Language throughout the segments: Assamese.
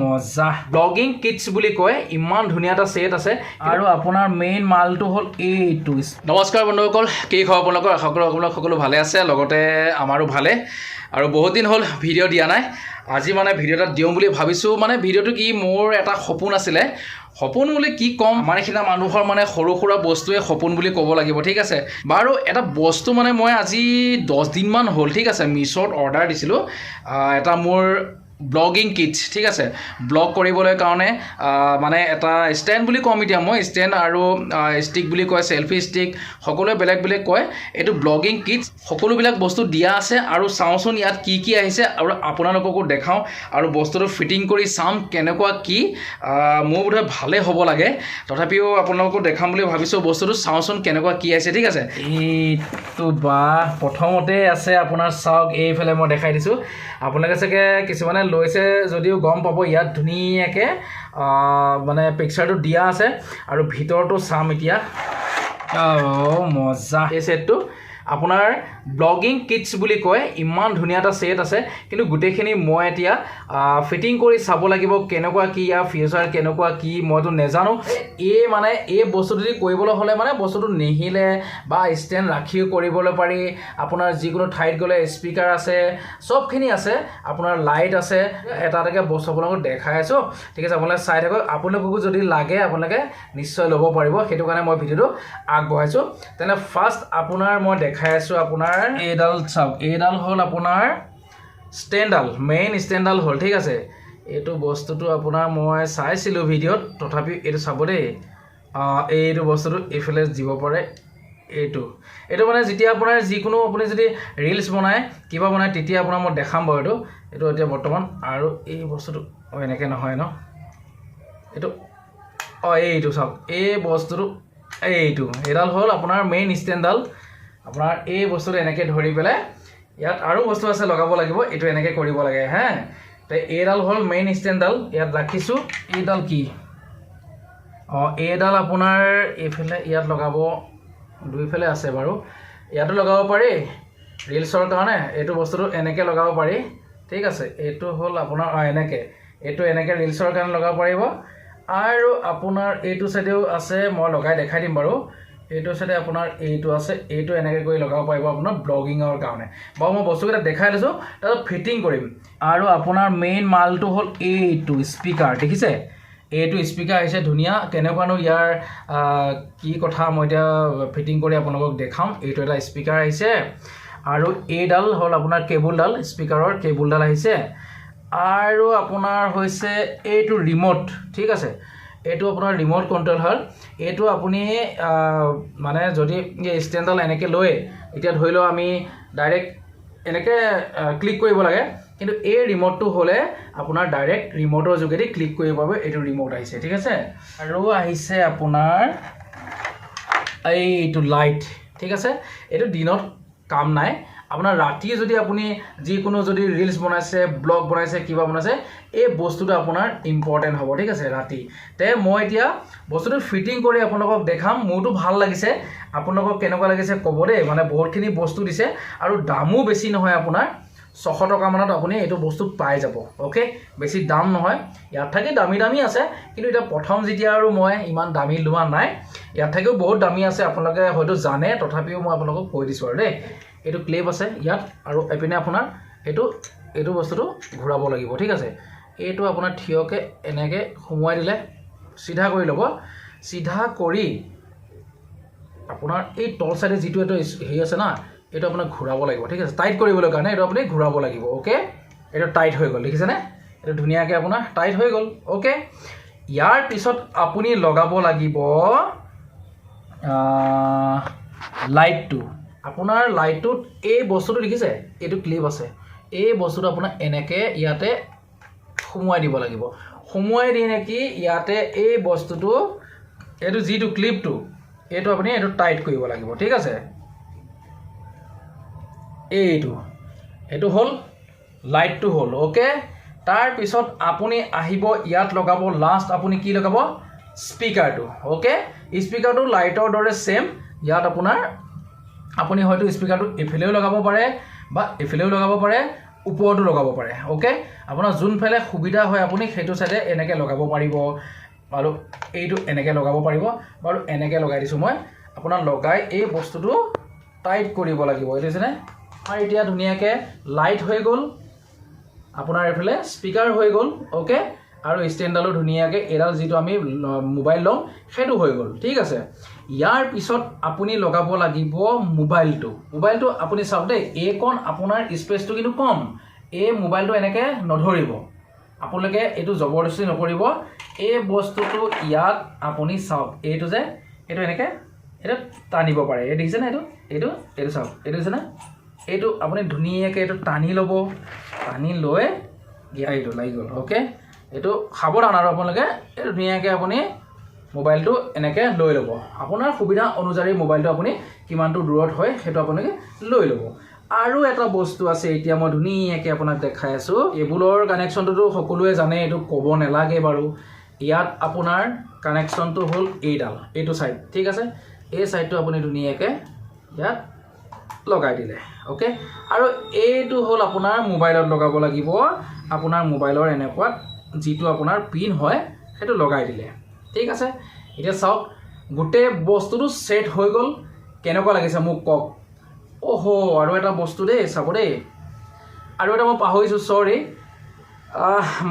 মজা। ব্লগিং কিটছ বুলি কয় ইমান ধুনীয়া এটা ছেট আছে। আৰু আপোনাৰ মেইন মালটো হ'ল এইটো। নমস্কাৰ বন্ধুসকল কি খবৰ আপোনালোকৰ? আশা কৰোঁ আপোনালোক সকলো ভালে আছে লগতে আমাৰো ভালে। আৰু বহুত দিন হ'ল ভিডিঅ' দিয়া নাই। আজি মানে ভিডিঅ' এটা দিওঁ বুলি ভাবিছোঁ। মানে ভিডিঅ'টো কি মোৰ এটা সপোন আছিলে। সপোন বুলি কি ক'ম? আমাৰ নিচিনা মানুহৰ মানে সৰু সুৰা বস্তুৱে সপোন বুলি ক'ব লাগিব ঠিক আছে? বাৰু এটা বস্তু মানে মই আজি দহ দিনমান হ'ল ঠিক আছে? মিছত অৰ্ডাৰ দিছিলোঁ। এটা মোৰ ব্লগিং কিটছ ঠিক আছে? ব্লগ কৰিবলৈ কাৰণে মানে এটা ষ্টেণ্ড বুলি ক'ম এতিয়া মই ষ্টেণ্ড আৰু ষ্টিক বুলি কয় চেল্ফি ষ্টিক সকলোৱে বেলেগ বেলেগ কয়। এইটো ব্লগিং কিটছ সকলোবিলাক বস্তু দিয়া আছে আৰু চাওঁচোন ইয়াত কি কি আহিছে আৰু আপোনালোককো দেখাওঁ আৰু বস্তুটো ফিটিং কৰি চাম কেনেকুৱা কি মোৰ বোধহয় ভালেই হ'ব লাগে। তথাপিও আপোনালোককো দেখাম বুলি ভাবিছোঁ, বস্তুটো চাওঁচোন কেনেকুৱা কি আহিছে, ঠিক আছে? এইটো বা, প্ৰথমতে আছে আপোনাৰ, চাওক, এইফালে মই দেখাই দিছোঁ। আপোনালোকে চাগে কিছুমানে লৈছে যদিও গম পাব ইয়াত ধুনীয়াকৈ মানে পিকচাৰটো দিয়া আছে। আৰু ভিতৰটো চাম এতিয়া। মজা। এই ছেটটো আপোনাৰ ব্লগিং কিটছ বুলি কয়, ইমান ধুনীয়া এটা ছেট আছে, কিন্তু গোটেইখিনি মই এতিয়া ফিটিং কৰি চাব লাগিব কেনেকুৱা কি ইয়াৰ ফিউচাৰ কেনেকুৱা কি, মইতো নেজানো। এই মানে এই বস্তুটো কৰিবলৈ হ'লে মানে বস্তুটো নিহিলে বা ষ্টেণ্ড ৰাখিও কৰিবলৈ পাৰি, আপোনাৰ যিকোনো ঠাইত গ'লে স্পীকাৰ আছে, চবখিনি আছে, আপোনাৰ লাইট আছে, এটা এটাকৈ বস্তু আপোনালোকক দেখাই আছোঁ। ঠিক আছে, আপোনালোকে চাই থাকক। আপোনালোককো যদি লাগে, আপোনালোকে নিশ্চয় ল'ব পাৰিব। সেইটো কাৰণে মই ভিডিঅ'টো আগবঢ়াইছোঁ। তেনে ফাৰ্ষ্ট আপোনাৰ মই দেখাই আছোঁ আপোনাৰ এইডাল চাওক এইডাল হ'ল আপোনাৰ ষ্টেণ্ডডাল মেইন ষ্টেণ্ডডাল হ'ল ঠিক আছে। এইটো বস্তুটো আপোনাৰ মই চাইছিলোঁ ভিডিঅ'ত তথাপি এইটো চাব দেই। এইটো বস্তুটো এইফালে দিব পাৰে এইটো। এইটো মানে যেতিয়া আপোনাৰ যিকোনো আপুনি যদি ৰিলচ বনায় কিবা বনায় তেতিয়া আপোনাৰ মই দেখাম বাৰু এইটো। এইটো এতিয়া বৰ্তমান আৰু এই বস্তুটো এনেকৈ নহয় ন? এইটো অঁ এইটো চাওক এই বস্তুটো এইটো এইডাল হ'ল আপোনাৰ মেইন ষ্টেণ্ডডাল আপোনাৰ এই বস্তুটো এনেকৈ ধৰি পেলাই ইয়াত আৰু বস্তু আছে লগাব লাগিব এইটো এনেকৈ কৰিব লাগে হে। তো এইডাল হ'ল মেইন ষ্টেণ্ডডাল ইয়াত ৰাখিছোঁ। এইডাল কি? অঁ এইডাল আপোনাৰ এইফালে ইয়াত লগাব দুইফালে আছে বাৰু। ইয়াতো লগাব পাৰি ৰিলচৰ কাৰণে এইটো বস্তুটো এনেকৈ লগাব পাৰি। ঠিক আছে এইটো হ'ল আপোনাৰ অঁ এনেকৈ। এইটো এনেকৈ ৰিলচৰ কাৰণে লগাব পাৰিব। আৰু আপোনাৰ এইটো চাইডেও আছে মই লগাই দেখাই দিম বাৰু। এইটো চাইডে আপোনাৰ এইটো আছে এইটো এনেকৈ কৰি লগাব পাৰিব আপোনাৰ ব্লগিঙৰ কাৰণে। বাৰু মই বস্তুকেইটা দেখাই দিছোঁ তাৰপিছত ফিটিং কৰিম। আৰু আপোনাৰ মেইন মালটো হ'ল এইটো স্পীকাৰ দেখিছে? এইটো স্পীকাৰ আহিছে ধুনীয়া। কেনেকুৱানো ইয়াৰ কি কথা মই এতিয়া ফিটিং কৰি আপোনালোকক দেখাম। এইটো এটা স্পীকাৰ আহিছে। আৰু এইডাল হ'ল আপোনাৰ কেবুলডাল স্পীকাৰৰ কেবুলডাল আহিছে। আৰু আপোনাৰ হৈছে এইটো ৰিম'ট ঠিক আছে? এইটো আপোনাৰ ৰিম'ট কণ্ট্ৰল হয় এইটো আপুনি মানে যদি ষ্টেণ্ডডাল এনেকৈ লৈ এতিয়া ধৰি লওক আমি ডাইৰেক্ট এনেকৈ ক্লিক কৰিব লাগে। কিন্তু এই ৰিম'টটো হ'লে আপোনাৰ ডাইৰেক্ট ৰিম'টৰ যোগেদি ক্লিক কৰিব পাৰিব এইটো ৰিম'ট আহিছে ঠিক আছে? আৰু আহিছে আপোনাৰ এইটো লাইট ঠিক আছে? এইটো দিনত কাম নাই। আপোনাৰ ৰাতি যদি আপুনি যিকোনো যদি ৰিলচ বনাইছে ব্লগ বনাইছে কিবা বনাইছে এই বস্তুটো আপোনাৰ ইম্পৰ্টেণ্ট হ'ব ঠিক আছে ৰাতি। তে মই এতিয়া বস্তুটো ফিটিং কৰি আপোনালোকক দেখাম মোৰতো ভাল লাগিছে। আপোনালোকক কেনেকুৱা লাগিছে ক'ব দেই মানে বহুতখিনি বস্তু দিছে আৰু দামো বেছি নহয় আপোনাৰ। ছশ টকামানত আপুনি এইটো বস্তু পাই যাব অ'কে বেছি দাম নহয়। ইয়াত থাকি দামী দামী আছে কিন্তু এতিয়া প্ৰথম যেতিয়া আৰু মই ইমান দামী লোৱা নাই ইয়াত থাকিও বহুত দামী আছে আপোনালোকে হয়তো জানে তথাপিও মই আপোনালোকক কৈ দিছোঁ আৰু দেই। এইটো ক্লেপ আছে ইয়াত আৰু এইপিনে আপোনাৰ এইটো এইটো বস্তুটো ঘূৰাব লাগিব ঠিক আছে? এইটো আপোনাৰ থিয়কৈ এনেকৈ সোমোৱাই দিলে চিধা কৰি ল'ব। চিধা কৰি আপোনাৰ এই তল চাইডে যিটো এইটো হেৰি আছে না এইটো আপোনাক ঘূৰাব লাগিব ঠিক আছে? টাইট কৰিবলৈ কাৰণে এইটো আপুনি ঘূৰাব লাগিব অ'কে এইটো টাইট হৈ গ'ল দেখিছেনে? এইটো ধুনীয়াকৈ আপোনাৰ টাইট হৈ গ'ল অ'কে ইয়াৰ পিছত আপুনি লগাব লাগিব লাইটটো আপোনাৰ লাইটটোত এই বস্তুটো দেখিছে? এইটো ক্লিপ আছে। এই বস্তুটো আপোনাৰ এনেকৈ ইয়াতে সোমোৱাই দিব লাগিব। সোমোৱাই দি নেকি ইয়াতে এই বস্তুটো এইটো যিটো ক্লিপটো এইটো আপুনি এইটো টাইট কৰিব লাগিব ঠিক আছে? এইটো। এইটো হ'ল লাইটটো হ'ল অ'কে তাৰপিছত আপুনি আহিব ইয়াত লগাব লাষ্ট আপুনি কি লগাব? স্পীকাৰটো অ'কে স্পীকাৰটো লাইটৰ দৰে ছেম ইয়াত আপোনাৰ আপুনি হয়তো স্পীকাৰটো এইফালেও লগাব পাৰে বা এইফালেও লগাব পাৰে ওপৰতো লগাব পাৰে অ'কে আপোনাৰ যোনফালে সুবিধা হয় আপুনি সেইটো চাইডে এনেকৈ লগাব পাৰিব বাৰু এইটো এনেকৈ লগাব পাৰিব বাৰু এনেকৈ লগাই দিছোঁ মই। আপোনাৰ লগাই এই বস্তুটো টাইট কৰিব লাগিব হৈছেনে আৰু এতিয়া ধুনীয়াকৈ লাইট হৈ গ'ল। আপোনাৰ এইফালে স্পীকাৰ হৈ গ'ল অ'কে আৰু ষ্টেণ্ডডালো ধুনীয়াকৈ এইডাল যিটো আমি মোবাইল লওঁ সেইটো হৈ গ'ল ঠিক আছে? ইয়াৰ পিছত আপুনি লগাব লাগিব মোবাইলটো মোবাইলটো আপুনি চাওক দেই এইকণ আপোনাৰ স্পেচটো কিন্তু কম। এই মোবাইলটো এনেকৈ নধৰিব। আপোনালোকে এইটো জবৰদস্তি নকৰিব। এই বস্তুটো ইয়াত আপুনি চাওক এইটো যে এইটো এনেকৈ এইটো টানিব পাৰে। এই দেখিছেনে এইটো? এইটো এইটো চাওক এইটো দেখিছেনে? এইটো আপুনি ধুনীয়াকৈ এইটো টানি ল'ব। টানি লৈ গিয়া এইটো লাগি গ'ল অ'কে এইটো সাৱধান আৰু আপোনালোকে এইটো ধুনীয়াকৈ আপুনি মোবাইলটো এনেকৈ লৈ ল'ব। আপোনাৰ সুবিধা অনুযায়ী মোবাইলটো আপুনি কিমানটো দূৰত হয় সেইটো আপোনালোকে লৈ ল'ব। আৰু এটা বস্তু আছে এতিয়া মই ধুনীয়াকৈ আপোনাক দেখাই আছোঁ। কেবুলৰ কানেকশ্যনটোতো সকলোৱে জানে এইটো ক'ব নালাগে বাৰু। ইয়াত আপোনাৰ কানেকশ্যনটো হ'ল এইডাল এইটো ছাইড ঠিক আছে? এই ছাইডটো আপুনি ধুনীয়াকৈ ইয়াত লগাই দিলে অ'কে আৰু এইটো হ'ল আপোনাৰ মোবাইলত লগাব লাগিব। আপোনাৰ মোবাইলৰ এনেকুৱাত যিটো আপোনাৰ পিন হয় সেইটো লগাই দিলে। ঠিক আছে? এতিয়া চাওক গোটেই বস্তুটো ছেট হৈ গ'ল। কেনেকুৱা লাগিছে মোক কওক? অ'হ' আৰু এটা বস্তু দেই চাব দেই। আৰু এটা মই পাহৰিছোঁ চৰি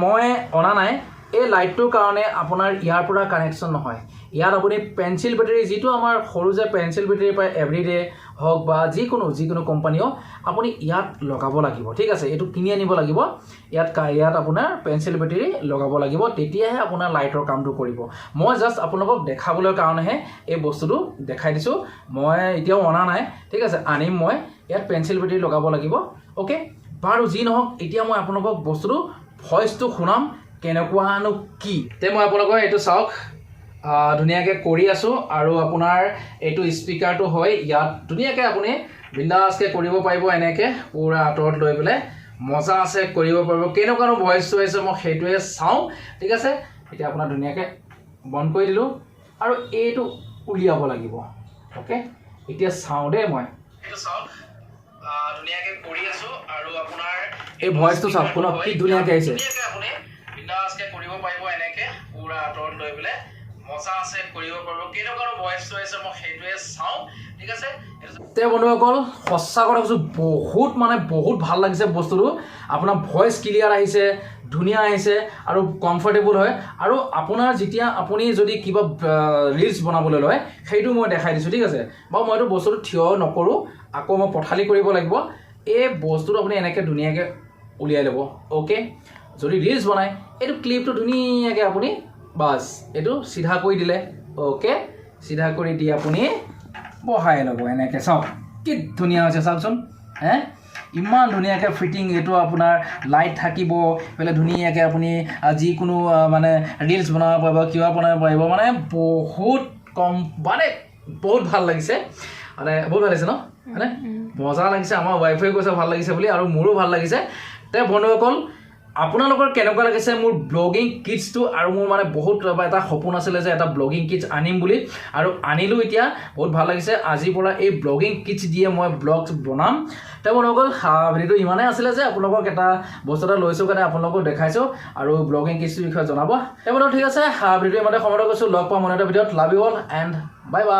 মই অনা নাই। এই লাইটটোৰ কাৰণে আপোনাৰ ইয়াৰ পৰা কানেকশ্যন নহয়। ইয়াত আপুনি পেঞ্চিল বেটেৰী যিটো আমাৰ সৰু যে পেঞ্চিল বেটেৰী পায় এভৰিডে হওক বা যিকোনো যিকোনো কোম্পানীও আপুনি ইয়াত লগাব লাগিব। ঠিক আছে এইটো কিনি আনিব লাগিব। ইয়াত ইয়াত আপোনাৰ পেঞ্চিল বেটেৰী লগাব লাগিব। তেতিয়াহে আপোনাৰ লাইটৰ কামটো কৰিব। মই জাষ্ট আপোনালোকক দেখাবলৈ কাৰণেহে এই বস্তুটো দেখাই দিছোঁ। মই এতিয়াও অনা নাই। ঠিক আছে আনিম মই। ইয়াত পেঞ্চিল বেটেৰী লগাব লাগিব। অ'কে বাৰু যি নহওক এতিয়া মই আপোনালোকক বস্তুটো ভইচটো শুনাম। কেনেকুৱানো কি? তে মই আপোনালোকৰ এইটো চাওক। ধুনীয়াকৈ কৰি আছোঁ আৰু আপোনাৰ এইটো স্পীকাৰটো হয় ইয়াত ধুনীয়াকৈ আপুনি বিন্দাছকৈ কৰিব পাৰিব এনেকৈ পূৰা আঁতৰত লৈ পেলাই। মজা আছে কৰিব পাৰিব। কেনেকুৱানো ভইচটো আহিছে মই সেইটোৱে চাওঁ। ঠিক আছে? এতিয়া আপোনাৰ ধুনীয়াকৈ বন্ধ কৰি দিলোঁ। আৰু এইটো উলিয়াব লাগিব। অ'কে এতিয়া চাওঁ দেই মই। এইটো চাওক। ধুনীয়াকৈ কৰি আছোঁ আৰু আপোনাৰ এই ভইচটো চাওক শুনক কি ধুনীয়াকৈ আহিছে। আপুনি কৰিব পাৰিব এনেকৈ পূৰা আঁতৰত লৈ পেলাই। মজা আছে, কৰিব পাৰিব কেনেকুৱানো ভইচটো আহিছে মই সেইটোৱে চাওঁ, ঠিক আছে? তে বন্ধুসকল কথা কৈছোঁ, বহুত মানে বহুত ভালো লাগিছে বস্তুটো। আপোনাৰ ভইচ ক্লিয়াৰ আহিছে, ধুনীয়া আহিছে, আৰু কমফৰ্টেবল হয়। আৰু আপোনাৰ যেতিয়া আপুনি যদি কিবা ৰিলচ বনাবলৈ লয়, সেইটো মই দেখাই দিছোঁ, ঠিক আছে? বাৰু মইতো বস্তুটো থিয় নকৰোঁ, আকৌ মই পথালি কৰিব লাগিব। এই বস্তুটো আপুনি এনেকৈ ধুনীয়াকৈ উলিয়াই ল'ব অ'কে যদি ৰিলচ বনায়, এইটো ক্লিপটো ধুনীয়াকৈ আপুনি বাছ এইটো চিধা কৰি দিলে। অ'কে চিধা কৰি দি আপুনি বহাই ল'ব এনেকৈ চাওক কি ধুনীয়া হৈছে চাওকচোন হে? ইমান ধুনীয়াকৈ ফিটিং এইটো আপোনাৰ লাইট থাকিব এইফালে ধুনীয়াকৈ আপুনি যিকোনো মানে ৰিলচ বনাব পাৰিব কিবা বনাব পাৰিব মানে বহুত কম মানে বহুত ভাল লাগিছে। মানে বহুত ভাল লাগিছে ন? হয়নে? মজা লাগিছে আমাৰ ৱাইফে কৈছে ভাল লাগিছে বুলি আৰু মোৰো ভাল লাগিছে। তে বন্ধুসকল আপোনালোকৰ কেনেকুৱা লাগিছে মোৰ ব্লগিং কিটছটো আৰু মোৰ মানে বহুত এটা সপোন আছিলে যে এটা ব্লগিং কিটছ আনিম বুলি। আৰু আনিলোঁ এতিয়া, বহুত ভালো লাগিছে। আজিৰ পৰা এই ব্লগিং কিটছ দিয়ে মই ব্লগ বনাম। তে বন্ধুসকল ভিডিঅ'টো ইমানেই আছিলে যে আপোনালোকক এটা বস্তু এটা লৈছোঁ কাৰণে আপোনালোকক দেখাইছোঁ। আৰু ব্লগিং কিটছটোৰ বিষয়ে জনাব। তে বন্ধু, ঠিক আছে ভিডিঅ'টো ইমানে সমাপ্ত কৰিছোঁ লগ পাম মনে এটা ভিডিঅ'ত। Love you all and bye bye